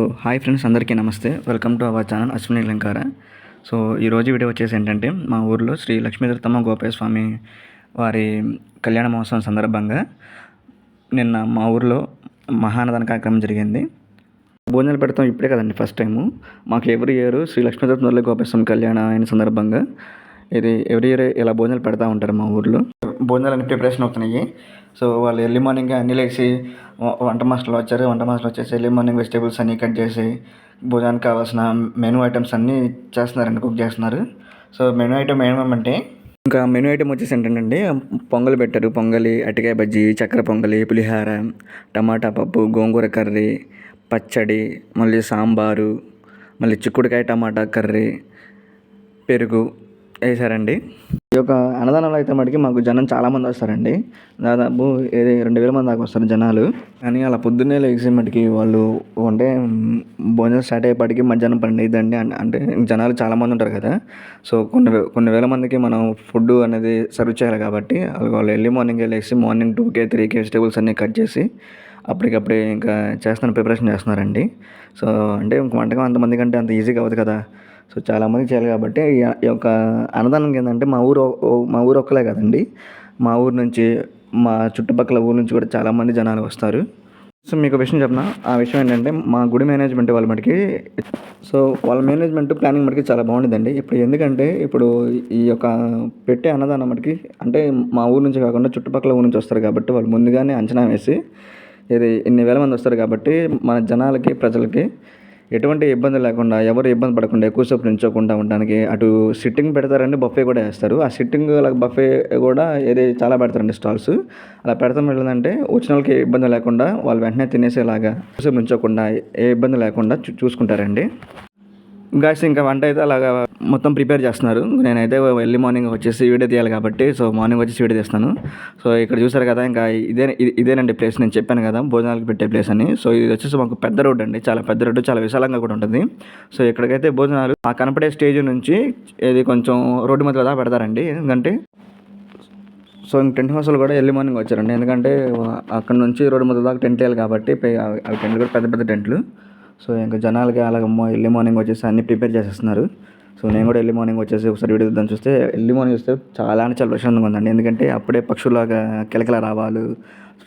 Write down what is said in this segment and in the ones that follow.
So hi friends అందరికీ నమస్తే. Welcome to our channel Ashwini Lankara so ఈరోజు video వచ్చేసి ఏంటంటే మా ఊర్లో శ్రీ లక్ష్మీదత్తమ్మ గోపాల స్వామి వారి కళ్యాణ మహోత్సవం సందర్భంగా నిన్న మా ఊర్లో మహానదాన కార్యక్రమం జరిగింది. భోజనాలు పెడతాం ఇప్పుడే కదండి ఫస్ట్ టైము. మాకు ఎవ్రీ ఇయర్ శ్రీ లక్ష్మీదత్త గోపాల స్వామి కళ్యాణం అయిన సందర్భంగా ఇది ఎవ్రీ ఇయర్ ఇలా భోజనాలు పెడతా ఉంటారు మా ఊర్లో. భోజనాలు ప్రిపరేషన్ అవుతున్నాయి. సో వాళ్ళు ఎర్లీ మార్నింగ్ అన్నీ లేచి వంట మాస్టర్లు వచ్చారు. వంట మాస్టర్లు వచ్చేసి ఎర్లీ మార్నింగ్ వెజిటేబుల్స్ అన్నీ కట్ చేసి భోజనానికి కావాల్సిన మెనూ ఐటమ్స్ అన్నీ చేస్తున్నారండి కుక్ చేస్తున్నారు. సో మెనూ ఐటమ్ ఏమేమంటే ఇంకా మెనూ ఐటమ్ వచ్చేసి ఏంటంటే పొంగల్ పెట్టారు. పొంగలి అటికాయ బజ్జీ చక్కెర పొంగలి పులిహార టమాటా పప్పు గోంగూర కర్రీ పచ్చడి మళ్ళీ సాంబారు మళ్ళీ చిక్కుడుకాయ టమాటా కర్రీ పెరుగు వేసారండి. ఈ యొక్క అన్నదానంలో అయితే మటుకి మాకు జనం చాలామంది వస్తారండి. దాదాపు ఏది రెండు వేల మంది దాకా వస్తారు జనాలు. కానీ అలా పొద్దున్నే లేచి మటుకి వాళ్ళు అంటే భోజనం స్టార్ట్ అయ్యేపాటికి మధ్యాహ్నం పన్నెండు అయిందండి అంటే జనాలు చాలామంది ఉంటారు కదా. సో కొన్ని కొన్ని వేల మందికి మనం ఫుడ్ అనేది సర్వ్ చేయాలి కాబట్టి వాళ్ళు వాళ్ళు ఎర్లీ మార్నింగ్ లేచి మార్నింగ్ టూకే త్రీకి వెజిటేబుల్స్ అన్నీ కట్ చేసి అప్పటికప్పుడే ఇంకా చేస్తున్నారు ప్రిపరేషన్ చేస్తున్నారండి. సో అంటే ఇంక వంటకం అంతమంది కంటే అంత ఈజీగా అవ్వదు కదా. సో చాలామంది చేయాలి కాబట్టి ఈ యొక్క అన్నదానం ఏంటంటే మా ఊరు మా ఊరు ఒక్కలే కదండి. మా ఊరు నుంచి మా చుట్టుపక్కల ఊరు నుంచి కూడా చాలామంది జనాలు వస్తారు. సో మీకు విషయం చెప్పిన ఆ విషయం ఏంటంటే మా గుడి మేనేజ్మెంట్ వాళ్ళ మటుకి సో వాళ్ళ మేనేజ్మెంట్ ప్లానింగ్ మటుకి చాలా బాగుంటుందండి ఇప్పుడు ఎందుకంటే ఇప్పుడు ఈ యొక్క పెట్టే అన్నదానం మటుకి అంటే మా ఊరు నుంచి కాకుండా చుట్టుపక్కల ఊరు నుంచి వస్తారు కాబట్టి వాళ్ళు ముందుగానే అంచనా వేసి ఇది ఇన్ని వేల మంది వస్తారు కాబట్టి మన జనాలకి ప్రజలకి ఎటువంటి ఇబ్బంది లేకుండా ఎవరు ఇబ్బంది పడకుండా ఎక్కువసేపు నిల్చోకుండా ఉండడానికి అటు సిట్టింగ్ పెడతారండి బఫే కూడా వేస్తారు. ఆ సిట్టింగ్ అలా బఫే కూడా ఏది చాలా పెడతారండి స్టాల్స్ అలా పెడతాం ఏంటంటే వచ్చిన వాళ్ళకి ఇబ్బంది లేకుండా వాళ్ళు వెంటనే తినేసేలాగా ఎక్కువసేపు నిల్చోకుండా ఏ ఇబ్బంది లేకుండా చూ చూసుకుంటారండి. గాయస్ ఇంకా వంట అయితే అలాగా మొత్తం ప్రిపేర్ చేస్తున్నారు. నేనైతే ఎర్లీ మార్నింగ్ వచ్చేసి వీడియో తీయాలి కాబట్టి సో మార్నింగ్ వచ్చేసి వీడియో తీస్తాను. సో ఇక్కడ చూసారు కదా ఇంకా ఇదే ఇదేనండి ప్లేస్ నేను చెప్పాను కదా భోజనాలకు పెట్టే ప్లేస్ అని. సో ఇది వచ్చేసి మాకు పెద్ద రోడ్ అండి. చాలా పెద్ద రోడ్డు చాలా విశాలంగా కూడా ఉంటుంది. సో ఇక్కడికైతే భోజనాలు ఆ కనపడే స్టేజ్ నుంచి ఇది కొంచెం రోడ్డు మధ్య దాకా పెడతారండి. ఎందుకంటే సో ఇంక టెంట్ హౌస్లు కూడా ఎర్లీ మార్నింగ్ వచ్చారండి. ఎందుకంటే అక్కడ నుంచి రోడ్డు మొదటి దాకా టెంట్ వేయాలి కాబట్టి అవి టెంట్లు కూడా పెద్ద పెద్ద టెంట్లు. సో ఇంకా జనాలకి అలాగ ఎర్లీ మార్నింగ్ వచ్చేసి అన్ని ప్రిపేర్ చేసేస్తున్నారు. సో నేను కూడా ఎర్లీ మార్నింగ్ వచ్చేసి ఒకసారి వీడియో దాన్ని చూస్తే ఎర్లీ మార్నింగ్ చూస్తే చాలా అంటే చాలా ప్రశాంతంగా ఉందండి. ఎందుకంటే అప్పుడే పక్షులాగా కిలకిల రావాలు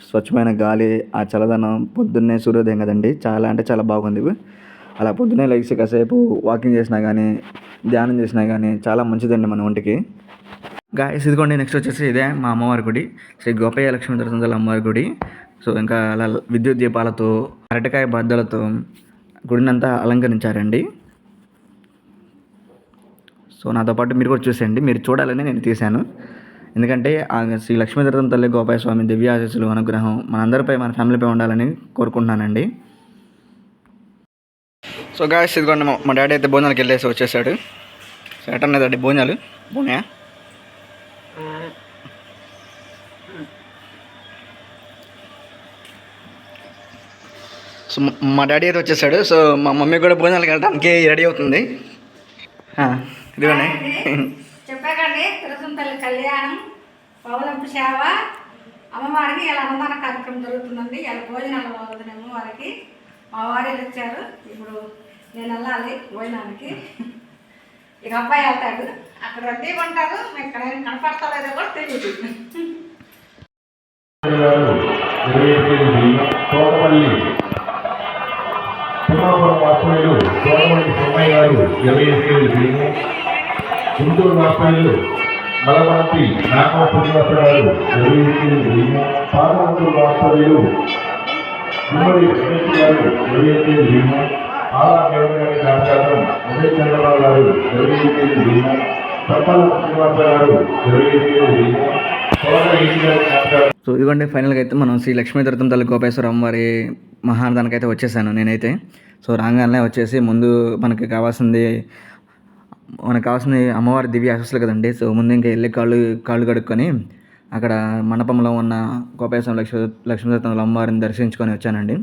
స్వచ్ఛమైన గాలి ఆ చల్లదనం పొద్దున్నే సూర్యోదయం కదండి. చాలా అంటే చాలా బాగుంది అలా పొద్దున్నే లేచి కాసేపు వాకింగ్ చేసినా కానీ ధ్యానం చేసినా కానీ చాలా మంచిదండి మన ఒంటికి. గాయస్ ఇదిగోండి నెక్స్ట్ వచ్చేసి ఇదే మా అమ్మవారి గుడి. శ్రీ గోపయ్య లక్ష్మీ దర్శనతల అమ్మవారి గుడి. సో ఇంకా అలా విద్యుత్ దీపాలతో అరటికాయ బద్దలతో గుడిని అంతా అలంకరించారండి. సో నాతో పాటు మీరు కూడా చూసేయండి. మీరు చూడాలని నేను తీశాను. ఎందుకంటే ఆ శ్రీ లక్ష్మీదర్శన తల్లి గోపాయ స్వామి దివ్యాశీస్సులు అనుగ్రహం మనందరిపై మన ఫ్యామిలీపై ఉండాలని కోరుకుంటున్నానండి. సో గాయస్ ఇదిగోండి మా- మా డాడీ అయితే భోజనాలకు వెళ్ళేసి వచ్చేసాడు. సో ఎటన్నదండి భోజనాలు భోజనా సో మ- డాడీ అయితే వచ్చేసాడు. సో మా మమ్మీ కూడా భోజనాలకు వెళ్ళడానికి రెడీ అవుతుంది. ఇదిగోండి. చెప్పాకండి. కళ్యాణం పౌలంపు సేవ. అమ్మవారికి ఇలా అన్నదాన కార్యక్రమం జరుగుతుందండి. ఇలా భోజనాలు అవుతుంది అమ్మవారికి మా వారు వచ్చారు. ఇప్పుడు నేను వెళ్ళాలి భోజనానికి. ఇక అబ్బాయి వెళ్తాడు. అక్కడ రెడీ ఉంటారు ఇక్కడ ఏం కనపడతా లేదో కూడా తెలియదు వాస్తవ్యులు తోటపల్లి సోమయ్య గారు ఇరవై ఎనిమిది భీము గుంటూరు వాస్తవ్యులు మలపర్తి నాగమ శ్రీనివాస గారు ఇరవై ఎనిమిది భీము పార్లమెంటు వాస్తవ్యులు గుమ్మడి వెంకటేష్ గారు ఇరవై ఎనిమిది భీము ఆలా దేవన్ గారి ఉదయ్ చంద్రబాబు గారు ఇరవై ఎనిమిది భీము సప్పల శ్రీనివాస గారు ఇరవై ఎనిమిది భీము తోట సో ఇదిగోండి ఫైనల్గా అయితే మనం శ్రీ లక్ష్మీ లక్ష్మీదత్తం తల్లి గోపేశ్వరం వారి మహానదానికి అయితే వచ్చేసాను నేనైతే. సో రాగానే వచ్చేసి ముందు మనకి కావాల్సింది మనకు కావాల్సింది అమ్మవారి దివ్య ఆశస్సులు కదండి. సో ముందు ఇంకా వెళ్ళి కాళ్ళు కాళ్ళు కడుక్కొని అక్కడ మండపంలో ఉన్న గోపేశ్వరం లక్ష్మీ లక్ష్మీదత్తం అమ్మవారిని దర్శించుకొని వచ్చానండి.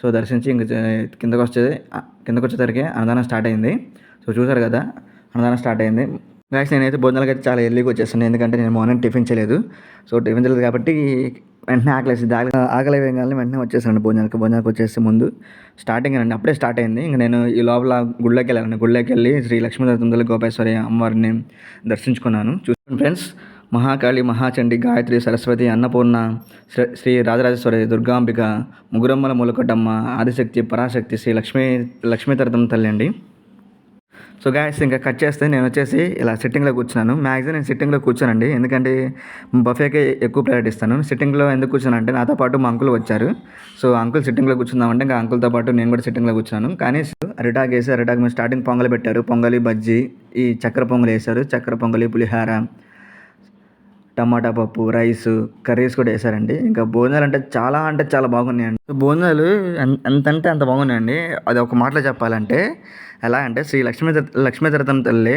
సో దర్శించి ఇంక కిందకు వచ్చేది కిందకు వచ్చేసరికి అన్నదానం స్టార్ట్ అయింది. సో చూసారు కదా అన్నదానం స్టార్ట్ అయింది. గాయస్ నేనైతే భోజనాలకు అయితే చాలా ఎర్లీగా వచ్చేస్తాను ఎందుకంటే నేను మార్నింగ్ టిఫిన్ చేయలేదు. సో టిఫిన్ చేయలేదు కాబట్టి వెంటనే ఆకలేసి వేసింది ఆకలి ఆకలి వేయగానే వెంటనే వచ్చేసాను భోజనాలకు భోజనాలకు వచ్చేసి ముందు స్టార్టింగ్ అండి అప్పుడే స్టార్ట్ అయింది. ఇంకా నేను ఈ లోపల గుళ్ళకి వెళ్ళాను గుళ్ళకి వెళ్ళి శ్రీ లక్ష్మీదత్తుందల గోపేశ్వరి అమ్మవారిని దర్శించుకున్నాను. చూసాను ఫ్రెండ్స్ మహాకాళి మహాచండి గాయత్రి సరస్వతి అన్నపూర్ణ శ్రీ- శ్రీ రాజరాజేశ్వరి దుర్గాంబిక ముగురమ్మల మూలకొట్టమ్మ ఆదిశక్తి పరాశక్తి శ్రీ లక్ష్మీ లక్ష్మీతరతం తల్లి అండి. సో గ్యాస్ ఇంకా కట్ చేస్తే నేను వచ్చేసి ఇలా సిట్టింగ్లో కూర్చున్నాను. మ్యాక్సిమం నేను సిట్టింగ్లో కూర్చోనండి. ఎందుకంటే బఫేకే ఎక్కువ ప్రయారిటీ ఇస్తాను. సిట్టింగ్లో ఎందుకు కూర్చున్నానంటే నాతో పాటు మా అంకుల్ వచ్చారు. సో అంకుల్ సిట్టింగ్లో కూర్చుందామంటే ఇంకా అంకుల్తో పాటు నేను కూడా సిట్టింగ్లో కూర్చున్నాను. కానీ అరిటాక్ వేసి అరిటాక్ మీద స్టార్టింగ్ పొంగల్ పెట్టారు. పొంగలి బజ్జీ ఈ చక్కెర పొంగలి వేశారు. చక్కెర పొంగలి పులిహార టమాటా పప్పు రైస్ కర్రీస్ కూడా వేసారండి. ఇంకా భోజనాలు అంటే చాలా అంటే చాలా బాగున్నాయండి. భోజనాలు ఎంత అంటే అంత బాగున్నాయండి. అది ఒక మాటలో చెప్పాలంటే ఎలా అంటే శ్రీ లక్ష్మీ లక్ష్మీతరతం తల్లి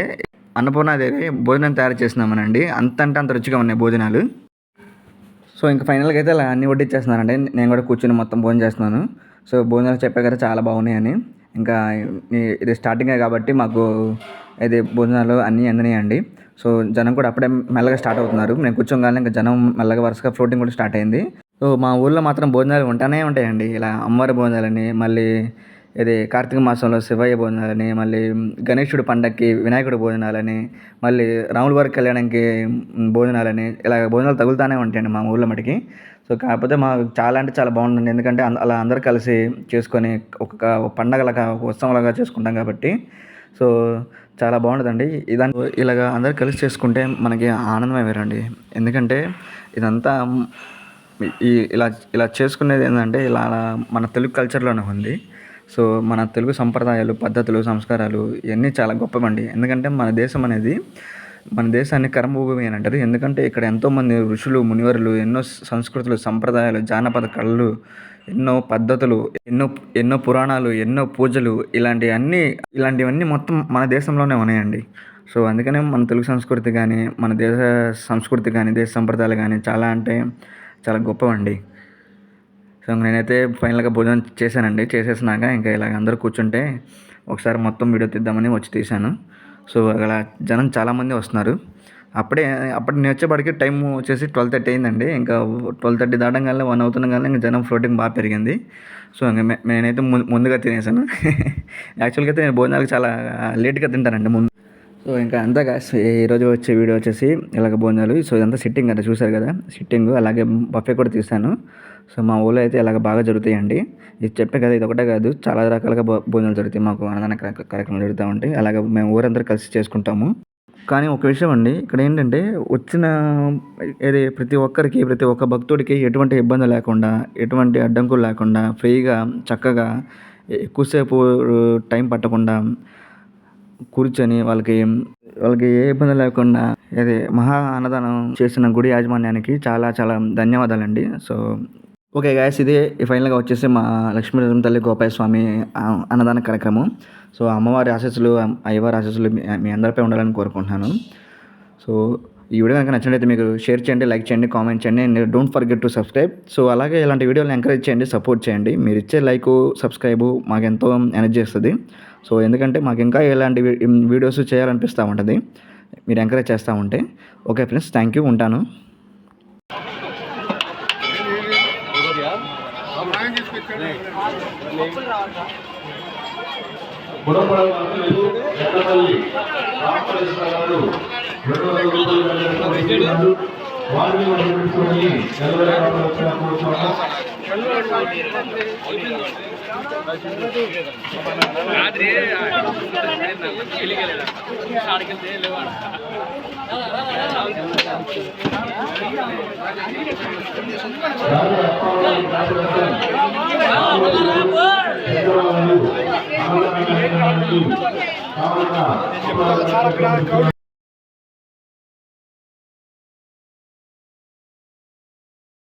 అన్నపూర్ణాదేవి భోజనం తయారు చేసినామనండి అంత అంటే అంత రుచిగా ఉన్నాయి భోజనాలు. సో ఇంకా ఫైనల్గా అయితే అలా అన్ని వడ్డిచ్చేస్తున్నానండి నేను కూడా కూర్చొని మొత్తం భోజనం చేస్తున్నాను. సో భోజనాలు చెప్పే కదా చాలా బాగున్నాయని. ఇంకా ఇది స్టార్టింగే కాబట్టి మాకు ఇది భోజనాలు అన్నీ అందినాయండి. సో జనం కూడా అప్పుడే మెల్లగా స్టార్ట్ అవుతున్నారు. నేను కూర్చోగానే ఇంకా జనం మెల్లగా వరుసగా ఫ్లోటింగ్ కూడా స్టార్ట్ అయింది. సో మా ఊళ్ళో మాత్రం భోజనాలు ఉంటానే ఉంటాయండి. ఇలా అమ్మవారి భోజనాలని మళ్ళీ ఇది కార్తీక మాసంలో శివయ్య భోజనాలని మళ్ళీ గణేశుడు పండక్కి వినాయకుడు భోజనాలని మళ్ళీ రాముల వారి కళ్యాణంకి భోజనాలని ఇలా భోజనాలు తగులుతానే ఉంటాయండి మా ఊళ్ళో మటుకి. సో కాకపోతే మాకు చాలా అంటే చాలా బాగుంటుంది ఎందుకంటే అలా అందరు కలిసి చేసుకొని ఒక ఒక పండగలాగా ఒక ఉత్సవంలాగా చేసుకుంటాం కాబట్టి. సో చాలా బాగుంటుందండి ఇదాన్ని ఇలాగ అందరు కలిసి చేసుకుంటే మనకి ఆనందమే వేరండి. ఎందుకంటే ఇదంతా ఈ ఇలా ఇలా చేసుకునేది ఏంటంటే ఇలా మన తెలుగు కల్చర్లోనే ఉంది. సో మన తెలుగు సంప్రదాయాలు పద్ధతులు సంస్కారాలు ఇవన్నీ చాలా గొప్పవండి. ఎందుకంటే మన దేశం అనేది మన దేశాన్ని కర్మభూమి అని అంటారు. ఎందుకంటే ఇక్కడ ఎంతోమంది ఋషులు మునివరులు ఎన్నో సంస్కృతులు సంప్రదాయాలు జానపద కళలు ఎన్నో పద్ధతులు ఎన్నో ఎన్నో పురాణాలు ఎన్నో పూజలు ఇలాంటివన్నీ ఇలాంటివన్నీ మొత్తం మన దేశంలోనే ఉన్నాయండి. సో అందుకనే మన తెలుగు సంస్కృతి కానీ మన దేశ సంస్కృతి కానీ దేశ సంప్రదాయాలు కానీ చాలా అంటే చాలా గొప్పవండి. సో నేనైతే ఫైనల్గా భోజనం చేశానండి. చేసేసినాక ఇంకా ఇలాగ అందరూ కూర్చుంటే ఒకసారి మొత్తం వీడియో తీద్దామని వచ్చి తీశాను. సో అక్కడ జనం చాలామంది వస్తున్నారు. అప్పుడే అప్పుడు నేను వచ్చేప్పటికి టైం వచ్చేసి ట్వెల్వ్ థర్టీ అయిందండి. ఇంకా ట్వెల్వ్ థర్టీ దాటంగానే వన్ అవుతున్న కానీ ఇంకా జనం ఫ్లోటింగ్ బాగా పెరిగింది. సో ఇంకా మే- నేనైతే ముందు ముందుగా తినేసాను. యాక్చువల్గా అయితే నేను భోజనాలకు చాలా లేట్గా తింటానండి ముందు. సో ఇంకా అంతా guys, ఈ రోజు వచ్చే వీడియో వచ్చేసి ఇలాగ భోజనాలు. సో ఇదంతా సిట్టింగ్ అంటే చూసారు కదా? సిట్టింగ్ అలాగే బఫే కూడా తీసాను. సో మా ఊళ్ళో అయితే ఇలాగ బాగా జరుగుతాయండి. ఇది చెప్పే కదా ఇది ఒకటే కాదు చాలా రకాలుగా భోజనాలు జరుగుతాయి. మాకు అన్నదాన కార్యక్రమాలు జరుగుతూ ఉంటాయి. అలాగే మేము ఊరందరూ కలిసి చేసుకుంటాము. కానీ ఒక విషయం అండి ఇక్కడ ఏంటంటే వచ్చిన ఏది ప్రతి ఒక్కరికి ప్రతి ఒక్క భక్తుడికి ఎటువంటి ఇబ్బంది లేకుండా ఎటువంటి అడ్డంకులు లేకుండా ఫ్రీగా చక్కగా ఎక్కువసేపు టైం పట్టకుండా కూర్చొని వాళ్ళకి వాళ్ళకి ఏ ఇబ్బంది లేకుండా ఇది మహా అన్నదానం చేసిన గుడి యాజమాన్యానికి చాలా చాలా ధన్యవాదాలండి. సో ఓకే గాయస్ ఇది ఫైనల్గా వచ్చేసి మా లక్ష్మీ తల్లి గోపాయ స్వామి అన్నదాన కార్యక్రమం. సో అమ్మవారి ఆశీస్సులు అయ్యవారి ఆశీస్సులు మీ అందరిపై ఉండాలని కోరుకుంటున్నాను. సో ఈ వీడియో కనుక నచ్చినట్లయితే మీకు షేర్ చేయండి లైక్ చేయండి కామెంట్ చేయండి and don't forget to subscribe so అలాగే ఇలాంటి వీడియోలు ఎంకరేజ్ చేయండి సపోర్ట్ చేయండి. మీరు ఇచ్చే లైక్ సబ్స్క్రైబ్ మాకు ఎంతో ఎనర్జీ ఇస్తుంది సో ఎందుకంటే మాకు ఇంకా ఇలాంటి వీడియోస్ చేయాలనిపిస్తూ ఉంటుంది. మీరు ఎంకరేజ్ చేస్తూ ఉంటే. ఓకే ఫ్రెండ్స్ థ్యాంక్ యూ ఉంటాను. ఎల్లమల్లి రామకృష్ణ గారు రెండు వందల రూపాయలు వారిని పంపించుకొని నెలవేల వచ్చిన కోరుతున్నాం காவல்துறை